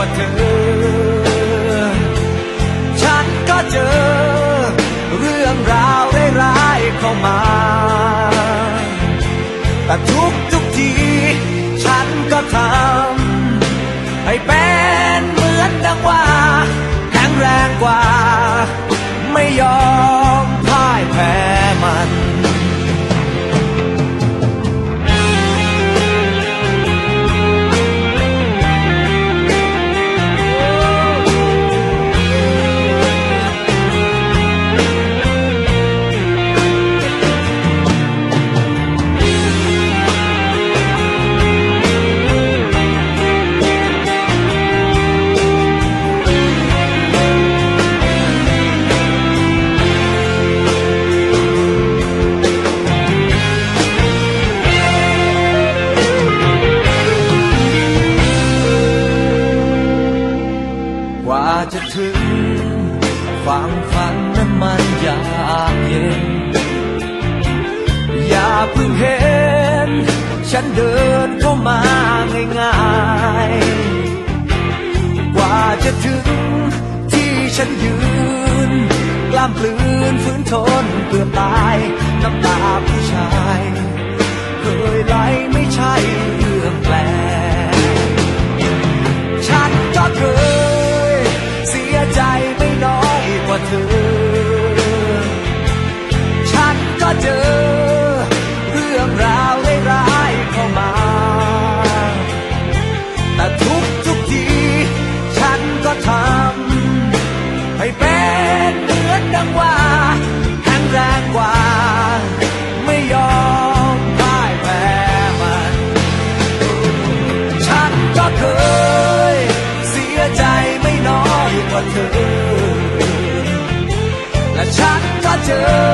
ว่าเธอ ถึงฝังฝันนั้นมันยากเย็น อย่าเพิ่งเห็น ฉันเดินเข้ามาง่ายๆ กว่าจะถึงที่ฉันยืน กล้ามกลืนฝืนทนเกือตาย ดังว่าแข็งแรงกว่า ไม่ยอมพ่ายแพ้มัน ฉันก็เคย เสียใจไม่น้อยกว่าเธอ และฉันก็เจอ